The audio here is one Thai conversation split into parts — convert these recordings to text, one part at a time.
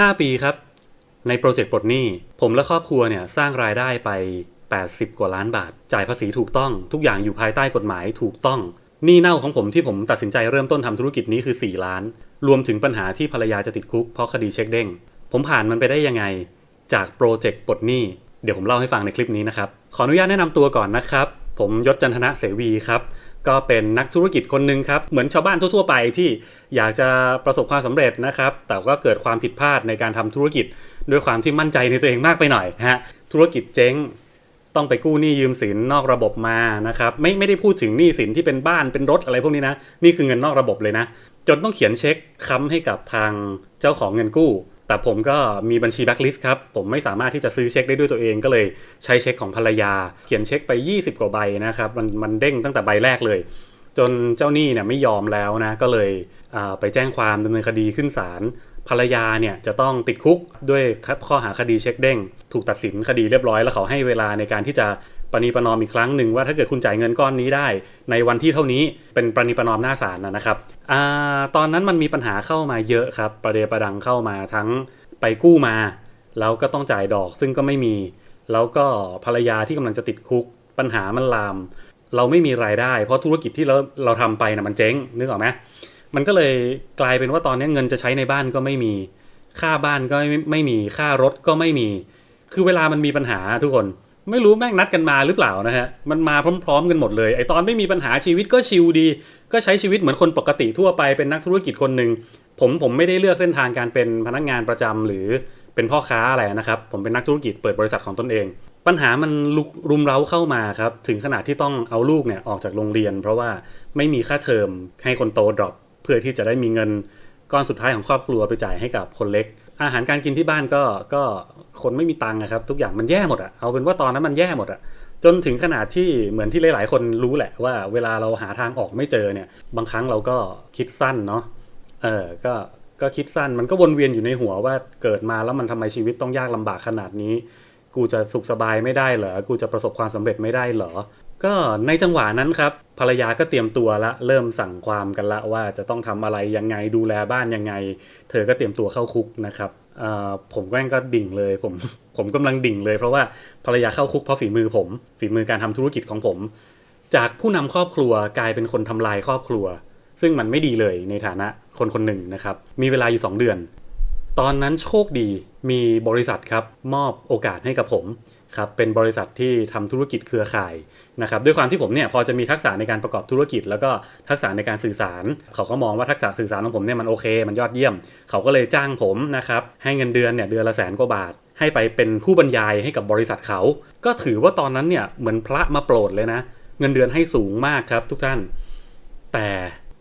5 ปีครับ ในโปรเจกต์ปลดหนี้ ผมและครอบครัวเนี่ยสร้างรายได้ไป 80 กว่าล้านบาท จ่ายภาษีถูกต้อง ทุกอย่างอยู่ภายใต้กฎหมายถูกต้องหนี้เน่าของผมที่ผมตัดสินใจเริ่มต้นทำธุรกิจนี้คือ 4 ล้าน รวมถึงปัญหาที่ภรรยาจะติดคุกเพราะคดีเช็คเด้ง ผมผ่านมันไปได้ยังไง จากโปรเจกต์ปลดหนี้ เดี๋ยวผมเล่าให้ฟังในคลิปนี้นะครับ ขออนุญาตแนะนำตัวก่อนนะครับ ผมยศจันทนะเสวีครับ ก็เป็นนักธุรกิจคนหนึ่งครับ เหมือนชาวบ้านทั่วๆไปที่อยากจะประสบความสำเร็จนะครับ แต่ก็เกิดความผิดพลาดในการทำธุรกิจ ด้วยความที่มั่นใจในตัวเองมากไปหน่อยฮะธุรกิจเจ๊งต้องไปกู้หนี้ยืมสินนอกระบบมานะครับไม่ไม่ได้พูดถึงหนี้สินที่เป็นบ้านเป็นรถอะไรพวกนี้นะนี่คือเงินนอกระบบเลยนะ จนต้องเขียนเช็คค้ำให้กับทางเจ้าของเงินกู้ แต่ผมก็มีบัญชีแบ็คลิสต์ครับ ผมไม่สามารถที่จะซื้อเช็คได้ด้วยตัวเองก็เลยใช้เช็คของภรรยา เขียนเช็คไป 20 กว่าใบนะครับ มันมันเด้งตั้งแต่ใบแรกเลย จนเจ้าหนี้เนี่ยไม่ยอมแล้วนะ ก็เลยไปแจ้งความดำเนินคดีขึ้นศาลภรรยาเนี่ยจะต้องติดคุกด้วยข้อหาคดีเช็คเด้ง ถูกตัดสินคดีเรียบร้อยแล้วเขาให้เวลาในการที่จะ ประนีประนอมอีกครั้งหนึ่งว่าถ้าเกิดคุณจ่ายเงินก้อนนี้ได้ ในวันที่เท่านี้เป็นประนีประนอมหน้าศาลนะครับอตอนนั้นมันมีปัญหาเข้ามาเยอะครับ ประเดประดังเข้ามาทั้งไปกู้มา แล้วก็ต้องจ่ายดอกซึ่งก็ไม่มี แล้วก็ภรรยาที่กำลังจะติดคุก ปัญหามันลาม เราไม่มีรายได้ เพราะธุรกิจที่เราเราทำไปน่ะมันเจ๊งนึกออกไหมมันก็เลยกลายเป็นว่าตอนนี้เงินจะใช้ในบ้านก็ไม่มี ค่าบ้านก็ไม่ไม่มีค่ารถก็ไม่มี คือเวลามันมีปัญหาทุกคน ไม่รู้แม่งนัดกันมาหรือเปล่านะฮะ มันมาพร้อมๆกันหมดเลย ไอตอนไม่มีปัญหาชีวิตก็ชิลดี ก็ใช้ชีวิตเหมือนคนปกติทั่วไปเป็นนักธุรกิจคนหนึ่ง ผมผมไม่ได้เลือกเส้นทางการเป็นพนักงานประจำหรือเป็นพ่อค้าอะไรนะครับ ผมเป็นนักธุรกิจเปิดบริษัทของตนเอง ปัญหามันลุกรุมเร้าเข้ามาครับ ถึงขนาดที่ต้องเอาลูกเนี่ยออกจากโรงเรียน เพราะว่าไม่มีค่าเทอมให้คนโตดรอปเพื่อที่จะได้มีเงิน ก้อนสุดท้ายของครอบครัวไปจ่ายให้กับคนเล็ก อาหารการกินที่บ้านก็ก็คนไม่มีตังค์นะครับทุกอย่างมันแย่หมดอะเอาเป็นว่าตอนนั้นมันแย่หมดอะจนถึงขนาดที่เหมือนที่หลาย ๆ คนรู้แหละว่าเวลาเราหาทางออกไม่เจอเนี่ย บางครั้งเราก็คิดสั้นเนาะเออก็ก็คิดสั้นมันก็วนเวียนอยู่ในหัวว่าเกิดมาแล้วมันทำไมชีวิตต้องยากลำบากขนาดนี้ กูจะสุขสบายไม่ได้เหรอกูจะประสบความสำเร็จไม่ได้เหรอ ก็ในจังหวะนั้นครับภรรยาก็เตรียมตัวละ เริ่มสั่งความกันละว่าจะต้องทำอะไรยังไงดูแลบ้านยังไง เธอก็เตรียมตัวเข้าคุกนะครับผมแกล้งก็ดิ่งเลยผมผมกำลังดิ่งเลย เพราะว่าภรรยาเข้าคุกเพราะฝีมือผม ฝีมือการทำธุรกิจของผม จากผู้นำครอบครัวกลายเป็นคนทำลายครอบครัว ซึ่งมันไม่ดีเลยในฐานะคนคนหนึ่งนะครับมีเวลาอยู่ 2 เดือน ตอนนั้นโชคดีมีบริษัทครับมอบโอกาสให้กับผมครับเป็นบริษัทที่ทำธุรกิจเครือข่ายนะครับด้วยความที่ผมเนี่ยพอจะมีทักษะในการประกอบธุรกิจ แล้วก็ทักษะในการสื่อสาร เขาก็มองว่าทักษะสื่อสารของผมเนี่ยมันโอเค มันยอดเยี่ยม เขาก็เลยจ้างผมนะครับให้เงินเดือนเนี่ยเดือนละแสนกว่าบาท ให้ไปเป็นผู้บรรยายให้กับบริษัทเขา ก็ถือว่าตอนนั้นเนี่ยเหมือนพระมาโปรดเลยนะ เงินเดือนให้สูงมากครับทุกท่าน แต่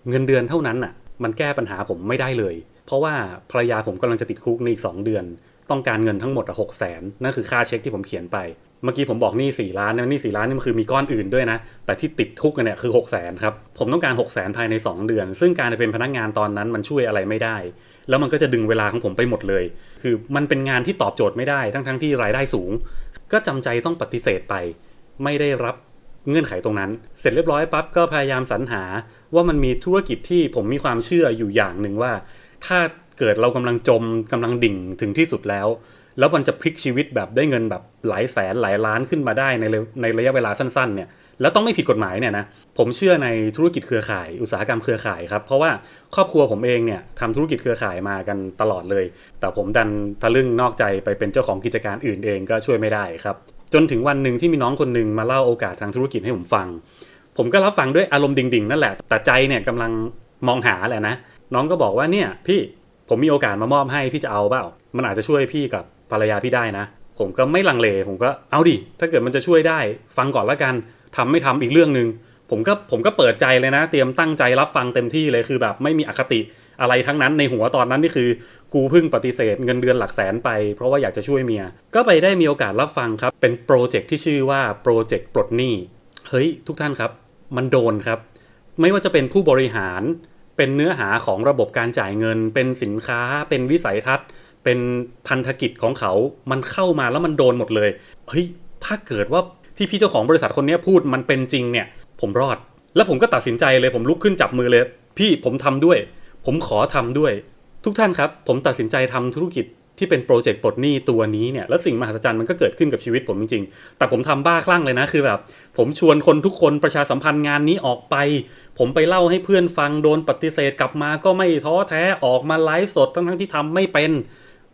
เงินเดือนเท่านั้นอะมันแก้ปัญหาผมไม่ได้เลยเพราะว่าภรรยาผมกำลังจะติดคุกในอีก 2 เดือน ต้องการเงินทั้งหมดหกแสนนั่นคือค่าเช็คที่ผมเขียนไป เมื่อกี้ผมบอกนี่สี่ล้านนะนี่สี่ล้านนี่มันคือมีก้อนอื่นด้วยนะ แต่ที่ติดคุกกันเนี่ยคือ6กแสนครับ ผมต้องการ6กแสนภายใน 2 เดือน ซึ่งการจะเป็นพนักงานตอนนั้นมันช่วยอะไรไม่ได้ แล้วมันก็จะดึงเวลาของผมไปหมดเลย คือมันเป็นงานที่ตอบโจทย์ไม่ได้ ทั้งทั้งๆที่รายได้สูง ก็จำใจต้องปฏิเสธไป ไม่ได้รับเงื่อนไขตรงนั้น เสร็จเรียบร้อยปั๊บก็พยายามสรรหาว่ามันมีธุรกิจที่ผมมีความเชื่ออยู่อย่างหนึ่งว่า ถ้าเกิดเรากำลังจมกำลังดิ่งถึงที่สุดแล้ว แล้วมันจะพลิกชีวิตแบบได้เงินแบบหลายแสนหลายล้านขึ้นมาได้ในในระยะเวลาสั้นๆเนี่ยแล้วต้องไม่ผิดกฎหมายเนี่ยนะผมเชื่อในธุรกิจเครือข่าย อุตสาหกรรมเครือข่ายครับเพราะว่าครอบครัวผมเองเนี่ยทำธุรกิจเครือข่ายมากันตลอดเลย แต่ผมดันทะลึ่งนอกใจไปเป็นเจ้าของกิจการอื่นเองก็ช่วยไม่ได้ครับจนถึงวันหนึ่งที่มีน้องคนหนึ่งมาเล่าโอกาสทางธุรกิจให้ผมฟัง ผมก็รับฟังด้วยอารมณ์ดิ่งๆนั่นแหละแต่ใจเนี่ยกำลังมองหาแหละนะ น้องก็บอกว่าเนี่ยพี่ผมมีโอกาสมามอบให้พี่จะเอาเปล่า มันอาจจะช่วยพี่กับภรรยาพี่ได้นะ ผมก็ไม่ลังเล ผมก็เอาดิ ถ้าเกิดมันจะช่วยได้ ฟังก่อนละกันทำไม่ทำอีกเรื่องหนึ่งผมก็ผมก็เปิดใจเลยนะ เตรียมตั้งใจรับฟังเต็มที่เลยคือแบบไม่มีอคติอะไรทั้งนั้นในหัวตอนนั้นนี่คือ กูเพิ่งปฏิเสธเงินเดือนหลักแสนไป เพราะว่าอยากจะช่วยเมีย ก็ไปได้มีโอกาสรับฟังครับ เป็นโปรเจกต์ที่ชื่อว่าโปรเจกต์ปลดหนี้ เฮ้ยทุกท่านครับ มันโดนครับ ไม่ว่าจะเป็นผู้บริหาร เป็นเนื้อหาของระบบการจ่ายเงิน เป็นสินค้า เป็นวิสัยทัศน์ เป็นพันธกิจของเขา มันเข้ามาแล้วมันโดนหมดเลย เฮ้ย ถ้าเกิดว่าที่พี่เจ้าของบริษัทคนนี้พูดมันเป็นจริงเนี่ย ผมรอด แล้วผมก็ตัดสินใจเลย ผมลุกขึ้นจับมือเลย พี่ผมทำด้วย ผมขอทำด้วย ทุกท่านครับ ผมตัดสินใจทำธุรกิจที่เป็นโปรเจกต์ปลดหนี้ตัวนี้เนี่ย แล้วสิ่งมหัศจรรย์มันก็เกิดขึ้นกับชีวิตผมจริงๆ แต่ผมทำบ้าคลั่งเลยนะ คือแบบ ผมชวนคนทุกคนประชาสัมพันธ์งานนี้ออกไป ผมไปเล่าให้เพื่อนฟังโดนปฏิเสธกลับมาก็ไม่ท้อแท้ออกมาไลฟ์สดทั้งๆที่ทำไม่เป็น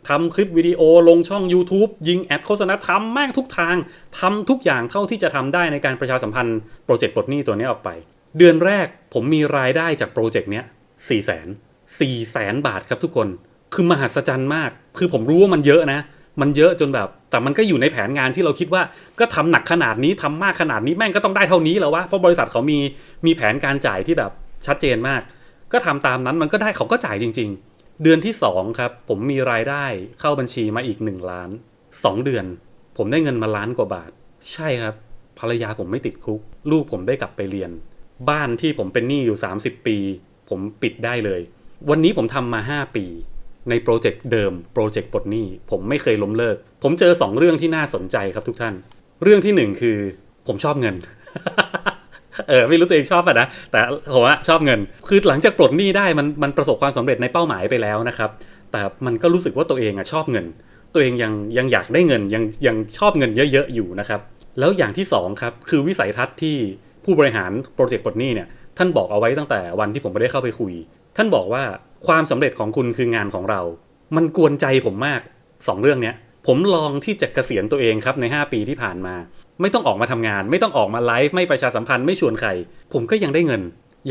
ทำคลิปวิดีโอลงช่อง YouTube ยิงแอดโฆษณาทำแม่งทุกทางทำทุกอย่างเท่าที่จะทำได้ในการประชาสัมพันธ์โปรเจกต์ปลดหนี้ตัวนี้ออกไป เดือนแรกผมมีรายได้จากโปรเจกต์เนี้ยสี่แสนสี่แสนบาทครับทุกคน คือมหัศจรรย์มาก คือผมรู้ว่ามันเยอะนะ มันเยอะจนแบบ แต่มันก็อยู่ในแผนงานที่เราคิดว่าก็ทำหนักขนาดนี้ทำมากขนาดนี้แม่งก็ต้องได้เท่านี้แล้ววะเพราะบริษัทเขามีมีแผนการจ่ายที่แบบชัดเจนมาก ก็ทำตามนั้นมันก็ได้เขาก็จ่ายจริง ๆ เดือนที่2ครับผมมีรายได้เข้าบัญชีมาอีก 1 ล้าน 2 เดือน ผมได้เงินมาล้านกว่าบาท ใช่ครับ ภรรยาผมไม่ติดคุก ลูกผมได้กลับไปเรียน บ้านที่ผมเป็นหนี้อยู่ 30 ปี ผมปิดได้เลย วันนี้ผมทำมา 5 ปี ในโปรเจกต์เดิมโปรเจกต์ปลดหนี้ผมไม่เคยล้มเลิก ผมเจอ 2 เรื่องที่น่าสนใจครับทุกท่าน เรื่องที่ 1 คือ ผมชอบเงิน เออไม่รู้ตัวเองชอบป่ะนะ แต่ผมอะชอบเงิน คือหลังจากปลดหนี้ได้มันมันประสบความสำเร็จในเป้าหมายไปแล้วนะครับ แต่มันก็รู้สึกว่าตัวเองอะชอบเงิน ตัวเองยังยังอยากได้เงินยังยังชอบเงินเยอะๆอยู่นะครับ แล้วอย่างที่สองครับคือวิสัยทัศน์ที่ผู้บริหารโปรเจกต์ปลดหนี้เนี่ยท่านบอกเอาไว้ตั้งแต่วันที่ผมไม่ได้เข้าไปคุย ท่านบอกว่า ความสำเร็จของคุณคืองานของเรา มันกวนใจผมมากสองเรื่องเนี้ยผมลองที่จะเกษียณตัวเองครับใน 5 ปีที่ผ่านมา ไม่ต้องออกมาทำงาน ไม่ต้องออกมาไลฟ์ไม่ประชาสัมพันธ์ไม่ชวนใคร ผมก็ยังได้เงิน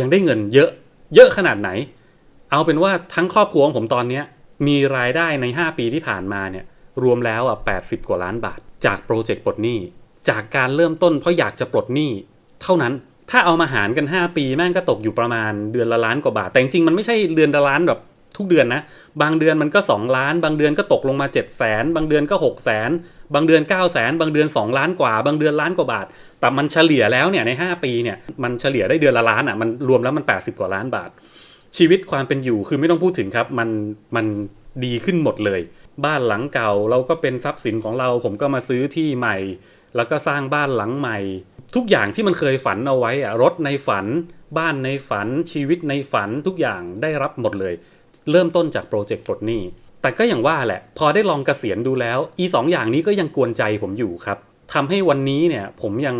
ยังได้เงินเยอะ เยอะขนาดไหน เอาเป็นว่าทั้งครอบครัวของผมตอนเนี้ยมีรายได้ใน 5 ปีที่ผ่านมาเนี่ยรวมแล้วอะ80 กว่าล้านบาท จากโปรเจกต์ปลดหนี้ จากการเริ่มต้นเพราะอยากจะปลดหนี้ เท่านั้น ถ้าเอามาหารกัน 5 ปีแม่งก็ตกอยู่ประมาณเดือนละล้านกว่าบาท แต่จริงๆมันไม่ใช่เดือนละล้านแบบทุกเดือนนะ บางเดือนมันก็ 2 ล้าน บางเดือนก็ตกลงมา 7 0 0 0 0 0บางเดือนก็ 6 0 0 0 0 บางเดือน9 0 0 0 0 0 บางเดือน 2 ล้านกว่า บางเดือนล้านกว่าบาท แต่มันเฉลี่ยแล้วเนี่ยใน 5 ปีเนี่ยมันเฉลี่ยได้เดือนละล้านอะมันรวมแล้วมัน 80 กว่าล้านบาท ชีวิตความเป็นอยู่คือไม่ต้องพูดถึงครับมันมันดีขึ้นหมดเลย บ้านหลังเก่าเราก็เป็นทรัพย์สินของเรา ผมก็มาซื้อที่ใหม่ แล้วก็สร้างบ้านหลังใหม่ ทุกอย่างที่มันเคยฝันเอาไว้อะรถในฝัน บ้านในฝัน ชีวิตในฝันทุกอย่างได้รับหมดเลย เริ่มต้นจากโปรเจกต์ปลดหนี้แต่ก็อย่างว่าแหละ พอได้ลองกเกษียณดูแล้ว อีสองอย่างนี้ก็ยังกวนใจผมอยู่ครับทำให้วันนี้เนี่ยผมยัง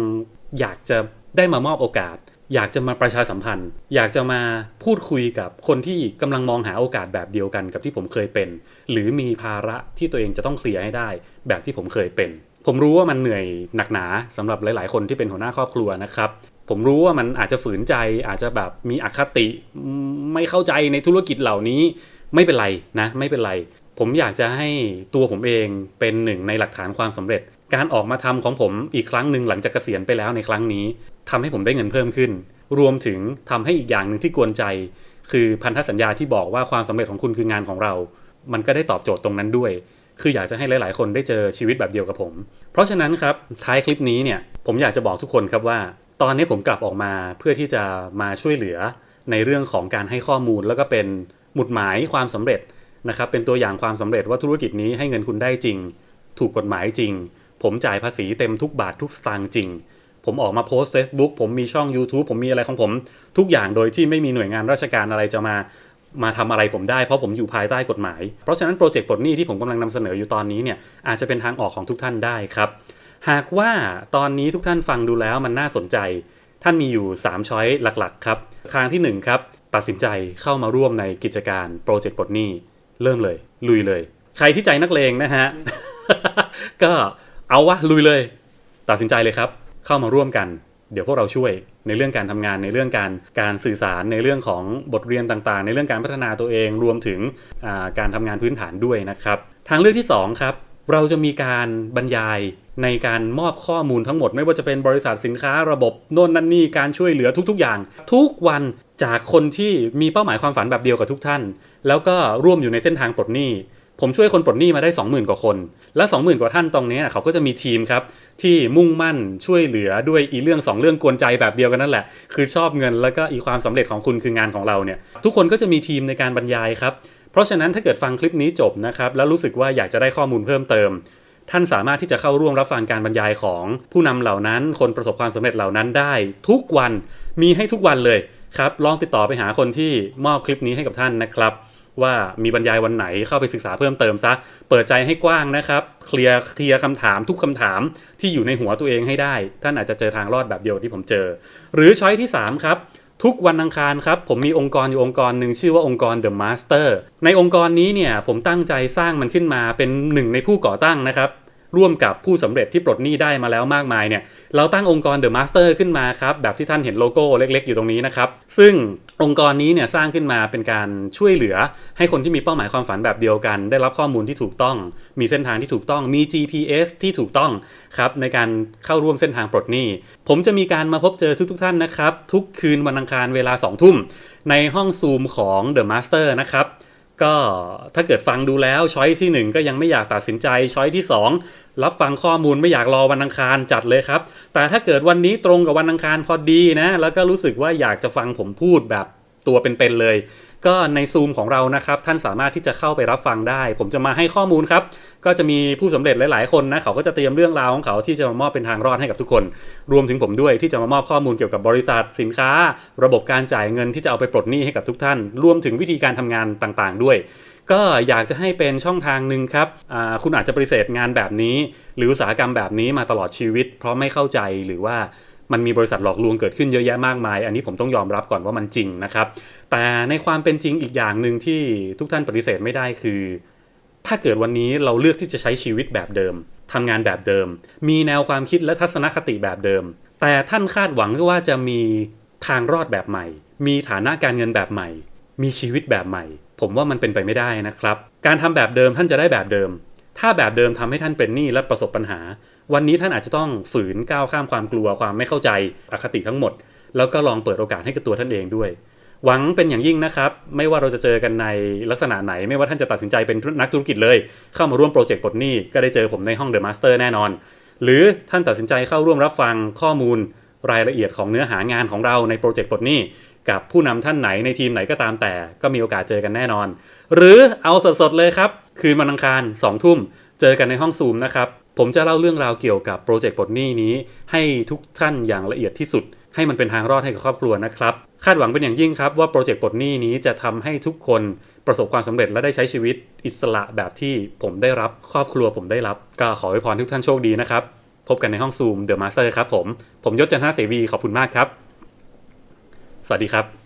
อยากจะได้มามอบโอกาส อยากจะมาประชาสัมพันธ์ อยากจะมาพูดคุยกับคนที่กำลังมองหาโอกาสแบบเดียวกันกับที่ผมเคยเป็น หรือมีภาระที่ตัวเองจะต้องเคลียร์ให้ได้ แบบที่ผมเคยเป็น ผมรู้ว่ามันเหนื่อยหนักหนาสำหรับหลาย ๆ คนที่เป็นหัวหน้าครอบครัวนะครับ ผมรู้ว่ามันอาจจะฝืนใจอาจจะแบบมีอคติไม่เข้าใจในธุรกิจเหล่านี้ไม่เป็นไรนะไม่เป็นไร ผมอยากจะให้ตัวผมเองเป็นหนึ่งในหลักฐานความสำเร็จ การออกมาทำของผมอีกครั้งหนึ่งหลังจากเกษียณไปแล้วในครั้งนี้ทำให้ผมได้เงินเพิ่มขึ้น รวมถึงทำให้อีกอย่างหนึ่งที่กวนใจ คือพันธสัญญาที่บอกว่าความสำเร็จของคุณคืองานของเรา มันก็ได้ตอบโจทย์ตรงนั้นด้วย คืออยากจะให้หลาย ๆ คนได้เจอชีวิตแบบเดียวกับผม เพราะฉะนั้นครับท้ายคลิปนี้เนี่ยผมอยากจะบอกทุกคนครับว่า ตอนนี้ผมกลับออกมาเพื่อที่จะมาช่วยเหลือในเรื่องของการให้ข้อมูล แล้วก็เป็นหมุดหมายความสำเร็จนะครับเป็นตัวอย่างความสำเร็จว่าธุรกิจนี้ให้เงินคุณได้จริง ถูกกฎหมายจริง ผมจ่ายภาษีเต็มทุกบาททุกสตางค์จริง ผมออกมาโพสต์ Facebook ผมมีช่อง YouTube ผมมีอะไรของผม ทุกอย่างโดยที่ไม่มีหน่วยงานราชการอะไรจะมา มาทำอะไรผมได้เพราะผมอยู่ภายใต้กฎหมาย เพราะฉะนั้นโปรเจกต์ปลดหนี้ที่ผมกำลังนำเสนออยู่ตอนนี้เนี่ยอาจจะเป็นทางออกของทุกท่านได้ครับ หากว่าตอนนี้ทุกท่านฟังดูแล้วมันน่าสนใจ ท่านมีอยู่ 3 ช้อยหลักๆครับ ทางที่ 1 ครับ ตัดสินใจเข้ามาร่วมในกิจการโปรเจกต์ปลดหนี้ เริ่มเลย ลุยเลย ใครที่ใจนักเลงนะฮะก็เอาวะลุยเลย ตัดสินใจเลยครับ เข้ามาร่วมกัน เดี๋ยวพวกเราช่วยในเรื่องการทำงานในเรื่องการการสื่อสารในเรื่องของบทเรียนต่างๆ ในเรื่องการพัฒนาตัวเองรวมถึงการทำงานพื้นฐานด้วยนะครับ ทางเลือกที่ 2 ครับ เราจะมีการบรรยายในการมอบข้อมูลทั้งหมด ไม่ว่าจะเป็นบริษัทสินค้าระบบโน่นนั่นนี่การช่วยเหลือทุกๆ อย่าง ทุกวันจากคนที่มีเป้าหมายความฝันแบบเดียวกับทุกท่าน แล้วก็ร่วมอยู่ในเส้นทางปลดหนี้ผมช่วยคนปลดหนี้มาได้ 20,000 กว่าคน และ 20,000 กว่าท่านตรงนี้เขาก็จะมีทีมครับที่มุ่งมั่นช่วยเหลือด้วยอีเรื่อง 2 เรื่องกวนใจแบบเดียวกันนั่นแหละ คือชอบเงินแล้วก็อีความสำเร็จของคุณคืองานของเราเนี่ยทุกคนก็จะมีทีมในการบรรยายครับเพราะฉะนั้นถ้าเกิดฟังคลิปนี้จบนะครับแล้วรู้สึกว่าอยากจะได้ข้อมูลเพิ่มเติมท่านสามารถที่จะเข้าร่วมรับฟังการบรรยายของผู้นำเหล่านั้น คนประสบความสำเร็จเหล่านั้นได้ ทุกวันมีให้ทุกวันเลยครับ ลองติดต่อไปหาคนที่มอบคลิปนี้ให้กับท่านนะครับ ว่ามีบรรยายวันไหนเข้าไปศึกษาเพิ่มเติมซะ เปิดใจให้กว้างนะครับ เคลียร์เคลียร์คำถามทุกคำถามที่อยู่ในหัวตัวเองให้ได้ ท่านอาจจะเจอทางรอดแบบเดียวที่ผมเจอ หรือช้อยที่ 3 ครับ ทุกวันอังคารครับ ผมมีองค์กรอยู่องค์กรหนึ่งชื่อว่าองค์กร The Master ในองค์กรนี้เนี่ยผมตั้งใจสร้างมันขึ้นมาเป็นหนึ่งในผู้ก่อตั้งนะครับ ร่วมกับผู้สำเร็จที่ปลดหนี้ได้มาแล้วมากมายเนี่ยเราตั้งองค์กร The Master ขึ้นมาครับแบบที่ท่านเห็นโลโก้เล็ก ๆ อยู่ตรงนี้นะครับซึ่งองค์กรนี้เนี่ยสร้างขึ้นมาเป็นการช่วยเหลือ ให้คนที่มีเป้าหมายความฝันแบบเดียวกัน ได้รับข้อมูลที่ถูกต้อง มีเส้นทางที่ถูกต้องมี GPS ที่ถูกต้องครับในการเข้าร่วมเส้นทางปลดหนี้ ผมจะมีการมาพบเจอทุกๆทท่านนะครับ ทุกคืนวันอังคารเวลา2ทุ่มในห้องซูมของ The Master นะครับ ก็ถ้าเกิดฟังดูแล้วช้อยที่ 1 ก็ยังไม่อยากตัดสินใจช้อยที่ 2 รับฟังข้อมูลไม่อยากรอวันอังคารจัดเลยครับ แต่ถ้าเกิดวันนี้ตรงกับวันอังคารพอดีนะ แล้วก็รู้สึกว่าอยากจะฟังผมพูดแบบตัวเป็นๆเลย ก็ในซูมของเรานะครับท่านสามารถที่จะเข้าไปรับฟังได้ ผมจะมาให้ข้อมูลครับ ก็จะมีผู้สำเร็จหลาย ๆ คนนะเขาก็จะเตรียมเรื่องราวของเขาที่จะมามอบเป็นทางรอดให้กับทุกคน รวมถึงผมด้วยที่จะมามอบข้อมูลเกี่ยวกับบริษัทสินค้า ระบบการจ่ายเงินที่จะเอาไปปลดหนี้ให้กับทุกท่าน รวมถึงวิธีการทำงานต่าง ๆ ด้วย ก็อยากจะให้เป็นช่องทางหนึ่งครับคุณอาจจะปฏิเสธงานแบบนี้ หรืออุตสาหกรรมแบบนี้มาตลอดชีวิต เพราะไม่เข้าใจหรือว่า มันมีบริษัทหลอกลวงเกิดขึ้นเยอะแยะมากมาย อันนี้ผมต้องยอมรับก่อนว่ามันจริงนะครับ แต่ในความเป็นจริงอีกอย่างหนึ่งที่ทุกท่านปฏิเสธไม่ได้คือ ถ้าเกิดวันนี้เราเลือกที่จะใช้ชีวิตแบบเดิมทำงานแบบเดิม มีแนวความคิดและทัศนคติแบบเดิม แต่ท่านคาดหวังว่าจะมีทางรอดแบบใหม่ มีฐานะการเงินแบบใหม่ มีชีวิตแบบใหม่ ผมว่ามันเป็นไปไม่ได้นะครับ การทำแบบเดิมท่านจะได้แบบเดิม ถ้าแบบเดิมทำให้ท่านเป็นหนี้และประสบปัญหา วันนี้ท่านอาจจะต้องฝืนก้าวข้ามความกลัวความไม่เข้าใจอคติทั้งหมด แล้วก็ลองเปิดโอกาสให้กับตัวท่านเองด้วย หวังเป็นอย่างยิ่งนะครับ ไม่ว่าเราจะเจอกันในลักษณะไหน ไม่ว่าท่านจะตัดสินใจเป็นนักธุรกิจเลย เข้ามาร่วมโปรเจกต์ปลดหนี้ก็ได้เจอผมในห้อง The Master แน่นอน หรือท่านตัดสินใจเข้าร่วมรับฟังข้อมูลรายละเอียดของเนื้อหางานของเราในโปรเจกต์ปลดหนี้กับผู้นำท่านไหนในทีมไหนก็ตามแต่ ก็มีโอกาสเจอกันแน่นอน หรือเอาสดๆเลยครับ คืนวันอังคาร2ทุ่ม เจอกันในห้องซูมนะครับ ผมจะเล่าเรื่องราวเกี่ยวกับโปรเจกต์ปลดหนี้นี้ ให้ทุกท่านอย่างละเอียดที่สุด ให้มันเป็นทางรอดให้กับครอบครัวนะครับ คาดหวังเป็นอย่างยิ่งครับว่าโปรเจกต์ปลดหนี้นี้จะทำให้ทุกคนประสบความสำเร็จและได้ใช้ชีวิตอิสระแบบที่ผมได้รับครอบครัวผมได้รับ ก็ขอให้พรทุกท่านโชคดีนะครับ พบกันในห้องซูมเดอะมาสเตอร์ครับผม ผมยศจันทร์เสวีขอบคุณมากครับ สวัสดีครับ